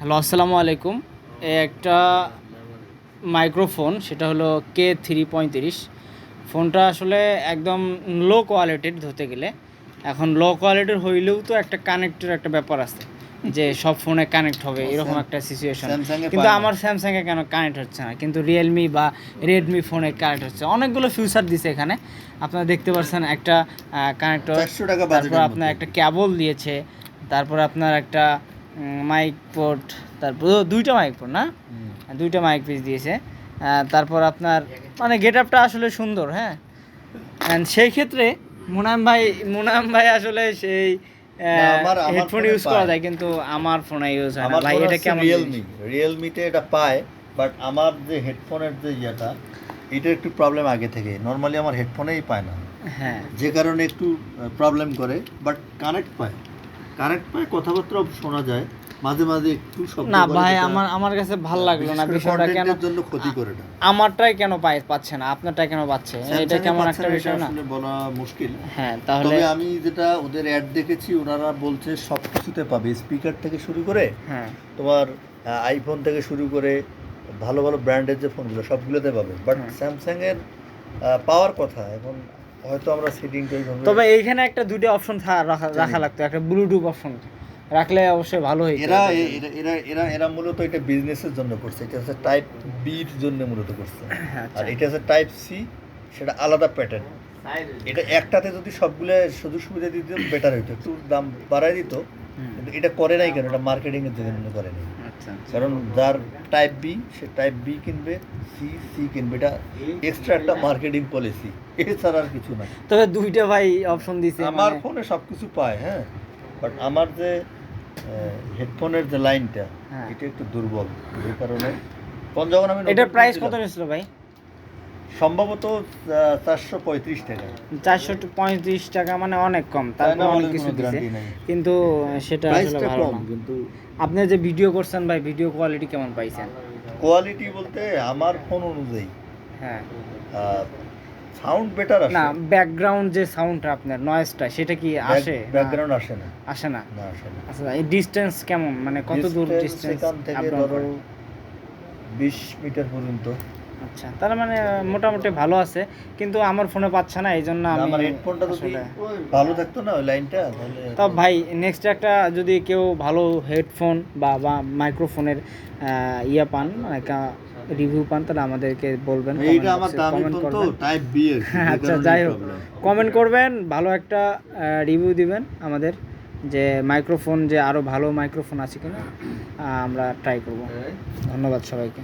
Hello আসসালামু আলাইকুম। একটা মাইক্রোফোন সেটা হলো কে থ্রি পঁয়ত্রিশ ফোনটা আসলে একদম লো কোয়ালিটির ধরতে গেলে। এখন লো কোয়ালিটির হইলেও তো একটা কানেক্টের একটা ব্যাপার আছে যে সব ফোনে কানেক্ট হবে এরকম একটা সিচুয়েশন কিন্তু। আমার স্যামসাংয়ে কেন কানেক্ট হচ্ছে না? কিন্তু রিয়েলমি বা রেডমি ফোনে কানেক্ট হচ্ছে। অনেকগুলো ফিউচার দিছে এখানে। আপনারা দেখতে পাচ্ছেন একটা কানেক্টর 400 টাকা তারপর আপনার একটা ক্যাবল দিয়েছে। তারপর আপনার একটা মাইক পোর্ট তারপর দুইটা মাইক পোর্ট না? দুইটা মাইক পিস দিয়েছে। তারপর আপনার মানে গেট আপটা আসলে সুন্দর হ্যাঁ? সেই ক্ষেত্রে মুনাম ভাই মুনাম ভাই আসলে সেই হেডফোন ইউজ করা যায় কিন্তু আমার ফোনে ইউজ হয় না। ভাই এটা কেমন রিয়েলমি রিয়েলমিতে এটা পায় বাট আমার যে হেডফোনের যে ইয়েটা এটা একটু প্রবলেম আগে থেকে। নর্মালি আমার হেডফোনেই পায় না। হ্যাঁ। যে কারণে একটু প্রবলেম করে বাট কানেক্ট পায়। কানেক্ট পায় কথাবার্তা শোনা যায়। মাঝে মাঝে একটু না ভাই আমার আমার কাছে ভালো লাগল না বিষয়টা কেন? জন্য ক্ষতি করে না। আমারটাই কেন পাই পাচ্ছে না? আপনারটাই কেন পাচ্ছে? এটা কেমন একটা বিষয় না? বলা মুশকিল। হ্যাঁ তাহলে তবে আমি যেটা ওদের অ্যাড দেখেছি ওনারা বলছে সব কিছুতে পাবে। স্পিকার থেকে শুরু করে হ্যাঁ। তোমার আইফোন থেকে শুরু করে ভালো ভালো ব্র্যান্ডের যে ফোনগুলো সবগুলোতে পাবে। But hmm. স্যামসাং এর পাওয়ার কথা এখন হয়তো আমরা সেটিংটা এইভাবে তবে এইখানে একটা দুইটা অপশন রাখা রাখা লাগতো একটা ব্লুটুথ অপশন রাখলে অবশ্যই ভালো হইতো। এরা এরা এরা এরা মূলত এটা বিজনেসের জন্য করছে। এটা হচ্ছে টাইপ বির জন্য মূলত করছে। হ্যাঁ, আচ্ছা। আর এটা হচ্ছে টাইপ সি সেটা আলাদা প্যাটার্ন এটা একটাতে যদি সবগুলো সুযোগ সুবিধা দিত বেটার হইতো। একটু দাম বাড়াই দিত কিন্তু এটা করে নাই কেন? এটা মার্কেটিং এর জন্য করে নাই। কারণ যার টাইপ বি সে টাইপ বি কিনবে সি সি কিনবে। এটা এক্সট্রা একটা মার্কেটিং পলিসি এছাড়া আর কিছু না তবে দুইটা ভাই অপশন দিছে আমার মানে- ফোনে সব কিছু পায় হ্যাঁ। বাট আমার যে হেডফোনের যে লাইনটা হ্যাঁ। এটা একটু দুর্বল। এই কারণে যখন আমি এটার প্রাইস কত নিয়েছিল ভাই? সম্ভবত চারশো পঁয়ত্রিশ টাকা। চারশো পঁয়ত্রিশ টাকা মানে অনেক কম তারপর অনেক কিছু দিছে। কিন্তু সেটা আসলে ভালো না। কিন্তু আপনি যে ভিডিও করছেন ভাই ভিডিও কোয়ালিটি কেমন পাইছেন? কোয়ালিটি বলতে আমার ফোন অনুযায়ী। হ্যাঁ। সাউন্ড বেটার না ব্যাকগ্রাউন্ড যে সাউন্ডটা আপনার নয়েজটা সেটা কি আসে? ব্যাকগ্রাউন্ড আসে না। আসে না? না আসে না। আচ্ছা এই ডিসটেন্স কেমন? মানে কত দূর ডিসটেন্স এখান থেকে ধরো বিশ মিটার পর্যন্ত। আচ্ছা তার মানে মোটামুটি ভালো আছে কিন্তু আমার ফোনে পাচ্ছে না এই জন্য আমি আমার হেডফোনটা যদি ভালো থাকতো না ওই লাইনটা তা ভাই নেক্সট একটা যদি কেউ ভালো হেডফোন বা বা মাইক্রোফোনের ইয়া পান মানে রিভিউ পান তাহলে আমাদেরকে বলবেন এইটা আমার দামি কমেন্ট ফোন তো করবেন। টাইপ বি আচ্ছা যাই হোক কমেন্ট করবেন ভালো একটা রিভিউ দিবেন আমাদের যে মাইক্রোফোন যে আরও ভালো মাইক্রোফোন আছে কিনা আমরা ট্রাই করব। ধন্যবাদ সবাইকে।